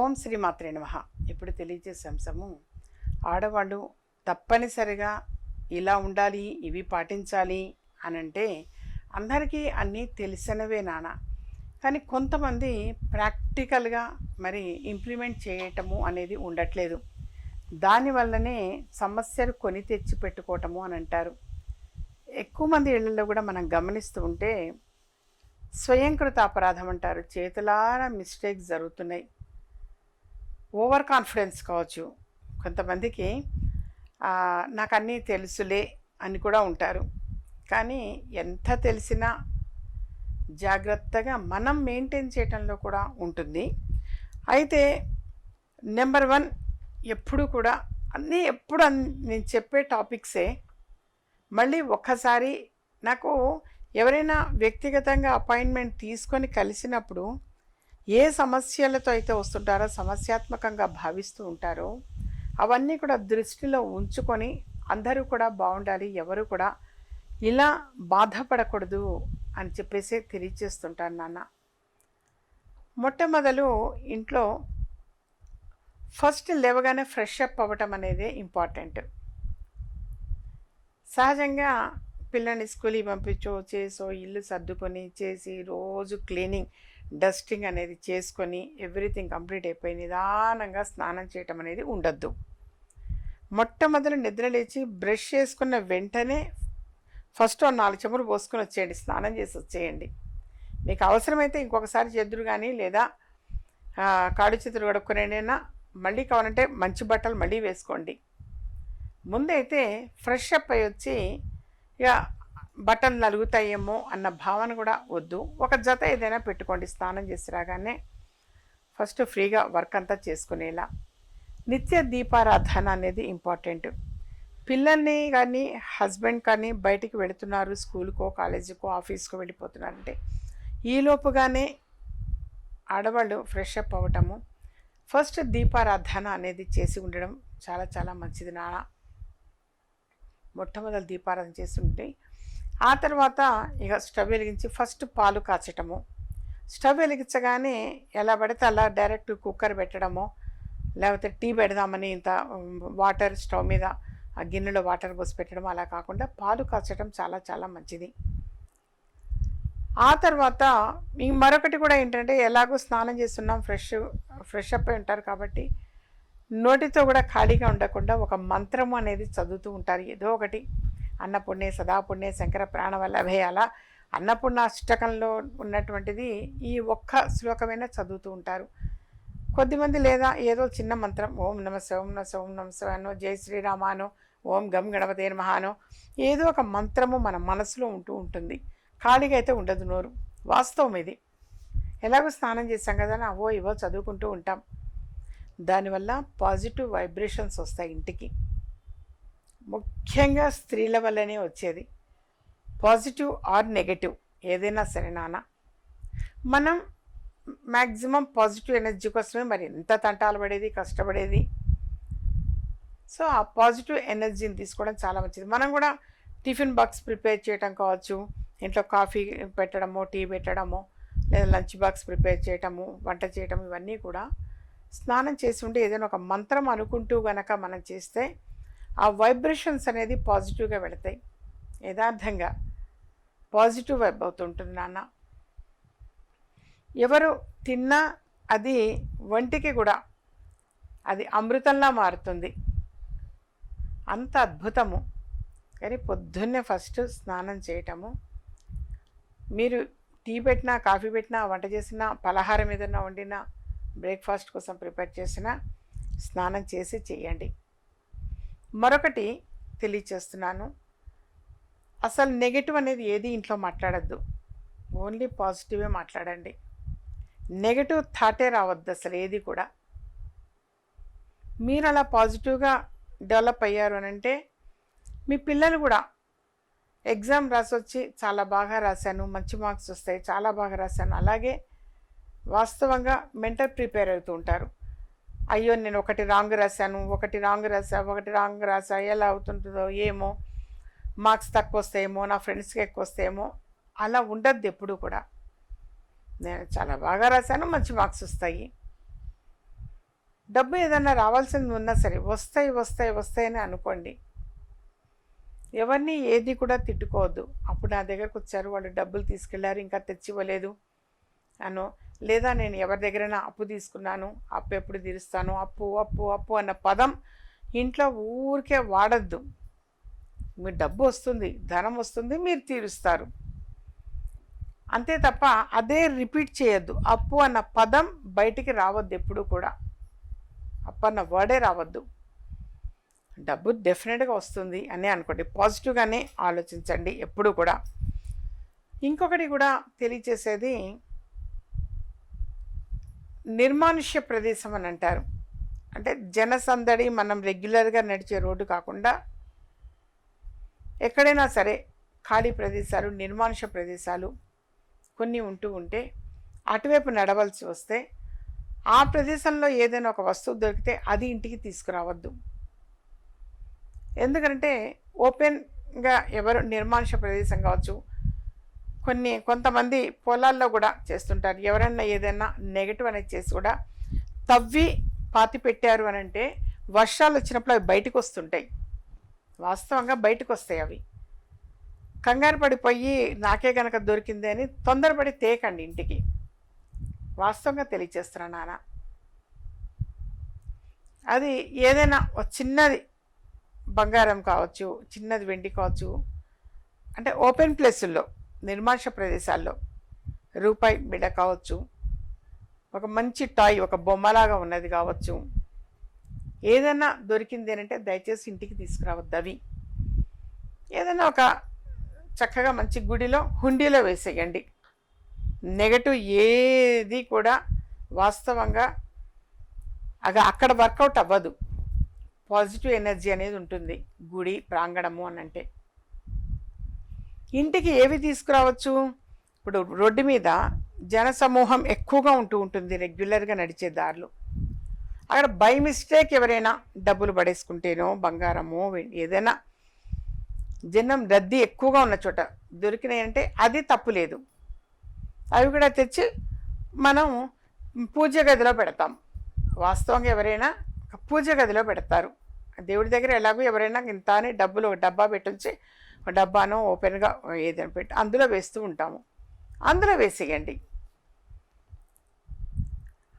ఓం శ్రీ మాత్రే నమ. ఇప్పుడు తెలియజేసే అంశము ఆడవాళ్ళు తప్పనిసరిగా ఇలా ఉండాలి ఇవి పాటించాలి అని అంటే అందరికీ అన్నీ తెలిసినవే నాన్న కానీ కొంతమంది ప్రాక్టికల్గా మరి ఇంప్లిమెంట్ చేయటము అనేది ఉండట్లేదు. దానివల్లనే సమస్యలు కొని తెచ్చి పెట్టుకోవటము అని అంటారు. ఎక్కువ మంది ఇళ్ళలో కూడా మనం గమనిస్తూ ఉంటే స్వయంకృత అపరాధం అంటారు. చేతులారా మిస్టేక్స్ జరుగుతున్నాయి. ఓవర్ కాన్ఫిడెన్స్ కావచ్చు. కొంతమందికి నాకు అన్నీ తెలుసులే అని కూడా ఉంటారు. కానీ ఎంత తెలిసినా జాగ్రత్తగా మనం మెయింటైన్ చేయటంలో కూడా ఉంటుంది. అయితే నెంబర్ వన్ ఎప్పుడు కూడా అన్నీ ఎప్పుడు అన్- నేను చెప్పే టాపిక్సే మళ్ళీ ఒక్కసారి నాకు ఎవరైనా వ్యక్తిగతంగా అపాయింట్మెంట్ తీసుకొని కలిసినప్పుడు ఏ సమస్యలతో అయితే వస్తుంటారో సమస్యాత్మకంగా భావిస్తూ ఉంటారో అవన్నీ కూడా దృష్టిలో ఉంచుకొని అందరూ కూడా బాగుండాలి ఎవరు కూడా ఇలా బాధపడకూడదు అని చెప్పేసి తెలియచేస్తుంటాను నాన్న. మొట్టమొదలు ఇంట్లో ఫస్ట్ లేవగానే ఫ్రెష్ అప్ అవ్వటం అనేది ఇంపార్టెంట్. సహజంగా పిల్లల్ని స్కూల్కి పంపించో చేసో ఇల్లు సర్దుకొని చేసి రోజు క్లీనింగ్ డస్టింగ్ అనేది చేసుకొని ఎవ్రీథింగ్ కంప్లీట్ అయిపోయి నిదానంగా స్నానం చేయటం అనేది ఉండొద్దు. మొట్టమొదటి నిద్ర లేచి బ్రష్ చేసుకున్న వెంటనే ఫస్ట్ నాలుగు చెములు పోసుకొని వచ్చేయండి స్నానం చేసి వచ్చేయండి. మీకు అవసరమైతే ఇంకొకసారి చేద్దురు కానీ లేదా కాడు చేతులు కడుక్కునేనైనా మళ్ళీ కావాలంటే మంచి బట్టలు మళ్ళీ వేసుకోండి. ముందైతే ఫ్రెష్ అప్ అయ్యి వచ్చి ఇక బటన్ నలుగుతాయేమో అన్న భావన కూడా వద్దు. ఒక జత ఏదైనా పెట్టుకోండి స్నానం చేసి రాగానే. ఫస్ట్ ఫ్రీగా వర్క్ అంతా చేసుకునేలా. నిత్య దీపారాధన అనేది ఇంపార్టెంట్. పిల్లల్ని కానీ హస్బెండ్ కానీ బయటికి వెళుతున్నారు స్కూల్కో కాలేజీకో ఆఫీస్కో వెళ్ళిపోతున్నారంటే ఈలోపుగానే ఆడవాళ్ళు ఫ్రెష్ అప్ అవ్వటము ఫస్ట్ దీపారాధన అనేది చేసి ఉండడం చాలా చాలా మంచిది నాన్న. మొట్టమొదటి దీపారాధన చేస్తుంటే ఆ తర్వాత ఇక స్టవ్ వెలిగించి ఫస్ట్ పాలు కాచటము. స్టవ్ వెలిగించగానే ఎలా పడితే అలా డైరెక్ట్ కుక్కర్ పెట్టడము లేకపోతే టీ పెడదామని ఇంత వాటర్ స్టవ్ మీద ఆ గిన్నెలో వాటర్ పోసి పెట్టడం అలా కాకుండా పాలు కాచడం చాలా చాలా మంచిది. ఆ తర్వాత ఈ మరొకటి కూడా ఏంటంటే ఎలాగో స్నానం చేస్తున్నాం ఫ్రెష్ ఫ్రెష్ అప్ అయి ఉంటారు కాబట్టి నోటితో కూడా ఖాళీగా ఉండకుండా ఒక మంత్రము అనేది చదువుతూ ఉంటారు. ఏదో ఒకటి. అన్నపుణ్యే సదాపుణ్యే శంకర ప్రాణ వల్ల అభయాల అన్నపూర్ణ అష్టకంలో ఉన్నటువంటిది ఈ ఒక్క శ్లోకమైన చదువుతూ ఉంటారు. కొద్దిమంది లేదా ఏదో చిన్న మంత్రం ఓం నమ ఓం నమ ఓం నమ జై శ్రీరామానో ఓం గం గణపతే మహానో ఏదో ఒక మంత్రము మన మనసులో ఉంటూ ఉంటుంది. ఖాళీగా అయితే ఉండదు నోరు. వాస్తవం ఇది. ఎలాగో స్నానం చేస్తాం కదా అని అవో ఇవో చదువుకుంటూ ఉంటాం. దానివల్ల పాజిటివ్ వైబ్రేషన్స్ వస్తాయి ఇంటికి. ముఖ్యంగా స్త్రీల వల్లనే వచ్చేది. పాజిటివ్ ఆర్ నెగటివ్ ఏదైనా సరే నాన్న. మనం మ్యాక్సిమం పాజిటివ్ ఎనర్జీ కోసమే మరి ఎంత తంటాలు పడేది కష్టపడేది. సో ఆ పాజిటివ్ ఎనర్జీని తీసుకోవడం చాలా మంచిది. మనం కూడా టిఫిన్ బాక్స్ ప్రిపేర్ చేయడం కావచ్చు ఇంట్లో కాఫీ పెట్టడము టీ పెట్టడము లేదా లంచ్ బాక్స్ ప్రిపేర్ చేయటము వంట చేయటం ఇవన్నీ కూడా స్నానం చేసి ఉంటే ఏదైనా ఒక మంత్రం అనుకుంటూ గనక మనం చేస్తే ఆ వైబ్రేషన్స్ అనేది పాజిటివ్గా వెళతాయి. యథార్థంగా పాజిటివ్ వైబ్ అవుతుంటుంది నాన్న. ఎవరు తిన్నా అది వంటికి కూడా అది అమృతంలా మారుతుంది. అంత అద్భుతము. కానీ పొద్దున్నే ఫస్ట్ స్నానం చేయటము. మీరు టీ పెట్టినా కాఫీ పెట్టినా వంట చేసినా పలహారం ఏదైనా వండినా బ్రేక్ఫాస్ట్ కోసం ప్రిపేర్ చేసిన స్నానం చేసి చేయండి. మరొకటి తెలియచేస్తున్నాను. అసలు నెగిటివ్ అనేది ఏది ఇంట్లో మాట్లాడద్దు. ఓన్లీ పాజిటివే మాట్లాడండి. నెగటివ్ థాటే రావద్దు అసలు ఏది కూడా. మీరు అలా పాజిటివ్గా డెవలప్ అయ్యారు అని అంటే మీ పిల్లలు కూడా ఎగ్జామ్ రాసి వచ్చి చాలా బాగా రాశాను మంచి మార్క్స్ వస్తాయి చాలా బాగా రాశాను. అలాగే వాస్తవంగా మెంటల్ ప్రిపేర్ అవుతూ ఉంటారు. అయ్యో నేను ఒకటి రాంగ్ రాశాను ఒకటి రాంగ్ రాసా ఒకటి రాంగ్ రాసా ఎలా అవుతుంటుందో ఏమో మార్క్స్ తక్కువ వస్తాయేమో నా ఫ్రెండ్స్కి ఎక్కువ వస్తాయేమో అలా ఉండద్దు ఎప్పుడు కూడా. నేను చాలా బాగా రాశాను మంచి మార్క్స్ వస్తాయి. డబ్బు ఏదన్నా రావాల్సింది ఉన్నా సరే వస్తాయి వస్తాయి వస్తాయని అనుకోండి. ఎవరిని ఏది కూడా తిట్టుకోవద్దు. అప్పుడు నా దగ్గరకు వచ్చారు వాళ్ళు డబ్బులు తీసుకెళ్ళారు ఇంకా తెచ్చివ్వలేదు. అను లేదా నేను ఎవరి దగ్గరైనా అప్పు తీసుకున్నాను అప్పు ఎప్పుడు తీరుస్తాను అప్పు అప్పు అప్పు అన్న పదం ఇంట్లో ఊరికే వాడద్దు. మీ డబ్బు వస్తుంది ధనం వస్తుంది మీరు తీరుస్తారు. అంతే తప్ప అదే రిపీట్ చేయొద్దు. అప్పు అన్న పదం బయటికి రావద్దు ఎప్పుడు కూడా. అప్పు అన్న వర్డే రావద్దు. డబ్బు డెఫినెట్గా వస్తుంది అని అనుకోండి. పాజిటివ్గానే ఆలోచించండి ఎప్పుడు కూడా. ఇంకొకటి కూడా తెలియచేసేది నిర్మానుష్య ప్రదేశం అని అంటారు. అంటే జనసందడి మనం రెగ్యులర్గా నడిచే రోడ్డు కాకుండా ఎక్కడైనా సరే ఖాళీ ప్రదేశాలు నిర్మానుష్య ప్రదేశాలు కొన్ని ఉంటూ ఉంటే అటువైపు నడవలసి వస్తే ఆ ప్రదేశంలో ఏదైనా ఒక వస్తువు దొరికితే అది ఇంటికి తీసుకురావద్దు. ఎందుకంటే ఓపెన్గా ఎవరు నిర్మానుష ప్రదేశం కావచ్చు కొన్ని కొంతమంది పొలాల్లో కూడా చేస్తుంటారు. ఎవరైనా ఏదైనా నెగటివ్ అనేది చేసి కూడా తవ్వి పాతి పెట్టారు అని అంటే వర్షాలు వచ్చినప్పుడు అవి బయటకు వస్తుంటాయి. వాస్తవంగా బయటకు వస్తాయి అవి. కంగారు పడిపోయి నాకే కనుక దొరికింది అని తొందరపడి తేకండి ఇంటికి. వాస్తవంగా తెలియచేస్తున్నా నాన్న. అది ఏదైనా చిన్నది బంగారం కావచ్చు చిన్నది వెండి కావచ్చు అంటే ఓపెన్ ప్లేసుల్లో నిర్మానుష ప్రదేశాల్లో రూపాయి బిడ కావచ్చు. ఒక మంచి టాయ్ ఒక బొమ్మలాగా ఉన్నది కావచ్చు. ఏదైనా దొరికింది అంటే దయచేసి ఇంటికి తీసుకురావద్దు అవి ఏదైనా ఒక చక్కగా మంచి గుడిలో హుండీలో వేసేయండి. నెగటివ్ ఏది కూడా వాస్తవంగా అగ అక్కడ వర్కౌట్ అవ్వదు. పాజిటివ్ ఎనర్జీ అనేది ఉంటుంది. గుడి ప్రాంగణము అని అంటే ఇంటికి ఏవి తీసుకురావచ్చు? ఇప్పుడు రోడ్డు మీద జనసమూహం ఎక్కువగా ఉంటూ ఉంటుంది రెగ్యులర్గా నడిచే దారులు. అక్కడ బై మిస్టేక్ ఎవరైనా డబ్బులు పడేసుకుంటేనో బంగారమో ఏదైనా జనం రద్దీ ఎక్కువగా ఉన్న చోట దొరికినాయంటే అది తప్పు లేదు. అవి కూడా తెచ్చి మనం పూజ గదిలో పెడతాం. వాస్తవంగా ఎవరైనా పూజ గదిలో పెడతారు. దేవుడి దగ్గర ఎలాగో ఎవరైనా ఇంత అని డబ్బులు ఒక డబ్బా పెట్టించి డబ్బాను ఓపెన్గా ఏదైనా పెట్టి అందులో వేస్తూ ఉంటాము. అందులో వేసేయండి.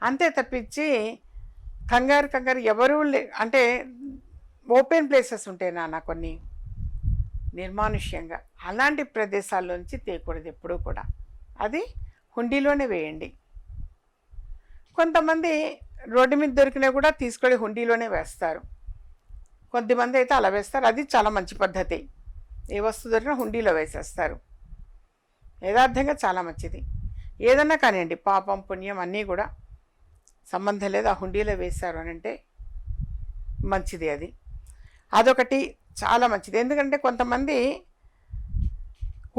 అంతే తప్పించి కంగారు కంగారు ఎవరు అంటే ఓపెన్ ప్లేసెస్ ఉంటాయి నాన్న కొన్ని. నిర్మానుష్యంగా అలాంటి ప్రదేశాల్లోంచి తీయకూడదు ఎప్పుడూ కూడా. అది హుండీలోనే వేయండి. కొంతమంది రోడ్డు మీద దొరికినా కూడా తీసుకొని హుండీలోనే వేస్తారు. కొద్దిమంది అయితే అలా వేస్తారు. అది చాలా మంచి పద్ధతి. ఏ వస్తువు దొరికినా హుండీలో వేసేస్తారు. యథార్థంగా చాలా మంచిది. ఏదన్నా కానివ్వండి పాపం పుణ్యం అన్నీ కూడా సంబంధం లేదు ఆ హుండీలో వేశారు అని అంటే మంచిది అది. అదొకటి చాలా మంచిది. ఎందుకంటే కొంతమంది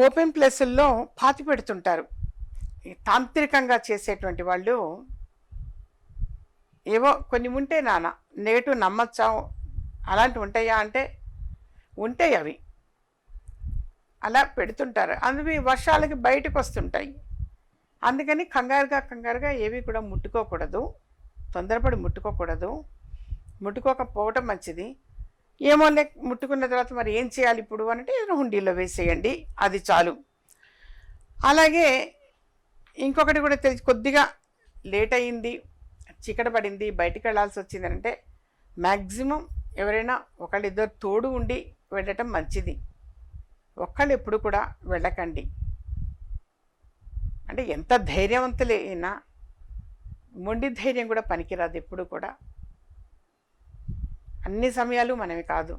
ఓపెన్ ప్లేసుల్లో పాతి పెడుతుంటారు. తాంత్రికంగా చేసేటువంటి వాళ్ళు ఏవో కొన్ని ఉంటే నాన్న నెగటివ్ నమ్మచ్చా? అలాంటివి ఉంటాయా అంటే ఉంటాయి అవి. అలా పెడుతుంటారు. అందువి వర్షాలకి బయటకు వస్తుంటాయి. అందుకని కంగారుగా కంగారుగా ఏవి కూడా ముట్టుకోకూడదు. తొందరపడి ముట్టుకోకూడదు. ముట్టుకోకపోవటం మంచిది. ఏమో లే ముట్టుకున్న తర్వాత మరి ఏం చేయాలి ఇప్పుడు అంటే హుండీలో వేసేయండి. అది చాలు. అలాగే ఇంకొకటి కూడా తెలిసి కొద్దిగా లేట్ అయింది చీకట పడింది బయటికి వెళ్ళాల్సి వచ్చిందంటే మ్యాక్సిమం ఎవరైనా ఒకళ్ళిద్దరు తోడు ఉండి వెళ్ళటం మంచిది. ఒక్కళ్ళు ఎప్పుడు కూడా వెళ్ళకండి. అంటే ఎంత ధైర్యవంతులైనా మొండి ధైర్యం కూడా పనికిరాదు ఎప్పుడు కూడా. అన్ని సమయాలు మనవి కాదు.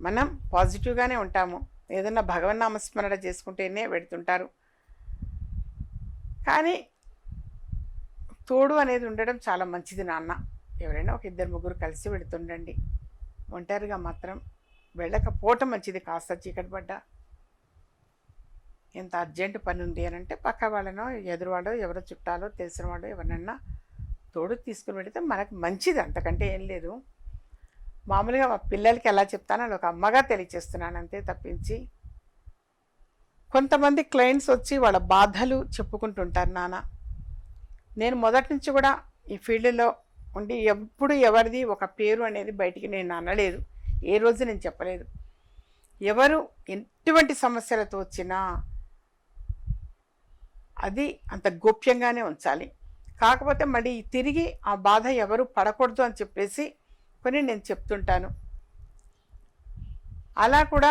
మనం పాజిటివ్గానే ఉంటాము. ఏదన్నా భగవన్ నామస్మరణ చేసుకుంటేనే పెడుతుంటారు కానీ తోడు అనేది ఉండడం చాలా మంచిది నాన్న. ఎవరైనా ఒక ఇద్దరు ముగ్గురు కలిసి పెడుతుండండి ఒంటరిగా మాత్రం వెళ్ళకపోవటం మంచిది కాస్త చీకటి పడ్డా. ఎంత అర్జెంట్ పని ఉంది అని అంటే పక్క వాళ్ళనో ఎదురువాడో ఎవరో చుట్టాలో తెలిసిన వాడో ఎవరినన్నా తోడు తీసుకుని పెడితే మనకు మంచిది. అంతకంటే ఏం లేదు. మామూలుగా మా పిల్లలకి ఎలా చెప్తానో అది ఒక అమ్మగా తెలియచేస్తున్నాను అంతే తప్పించి. కొంతమంది క్లయింట్స్ వచ్చి వాళ్ళ బాధలు చెప్పుకుంటుంటారు నాన్న. నేను మొదటి నుంచి కూడా ఈ ఫీల్డ్లో ఉండి ఎప్పుడు ఎవరిది ఒక పేరు అనేది బయటికి నేను అనలేదు. ఏ రోజు నేను చెప్పలేదు. ఎవరు ఎటువంటి సమస్యలతో వచ్చినా అది అంత గోప్యంగానే ఉంచాలి. కాకపోతే మళ్ళీ తిరిగి ఆ బాధ ఎవరు పడకూడదు అని చెప్పేసి కొన్ని నేను చెప్తుంటాను. అలా కూడా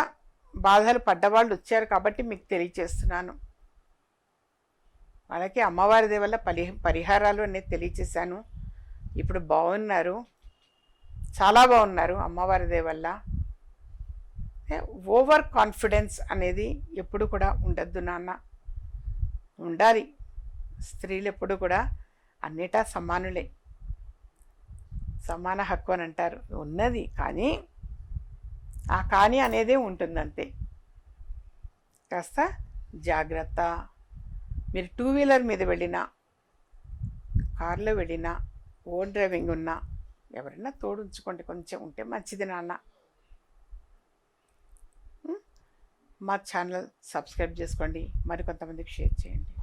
బాధలు పడ్డవాళ్ళు వచ్చారు కాబట్టి మీకు తెలియచేస్తున్నాను వాళ్ళకి అమ్మవారి వల్ల పరి పరిహారాలు అనేది తెలియచేశాను ఇప్పుడు బాగున్నారు చాలా బాగున్నారు అమ్మవారి వల్ల. ఓవర్ కాన్ఫిడెన్స్ అనేది ఎప్పుడు కూడా ఉండద్దు నాన్న. ఉండాలి. స్త్రీలు ఎప్పుడు కూడా అన్నిటా సమానులే. సమాన హక్కు అని అంటారు. ఉన్నది కానీ ఆ కానీ అనేదే ఉంటుందంతే. కాస్త జాగ్రత్త. మీరు టూ వీలర్ మీద వెళ్ళినా కార్లో వెళ్ళినా ఓన్ డ్రైవింగ్ ఉన్నా ఎవరైనా తోడుంచుకోండి. కొంచెం ఉంటే మంచిది నాన్న. మా ఛానల్ సబ్స్క్రైబ్ చేసుకోండి. మరి కొంతమందికి షేర్ చేయండి.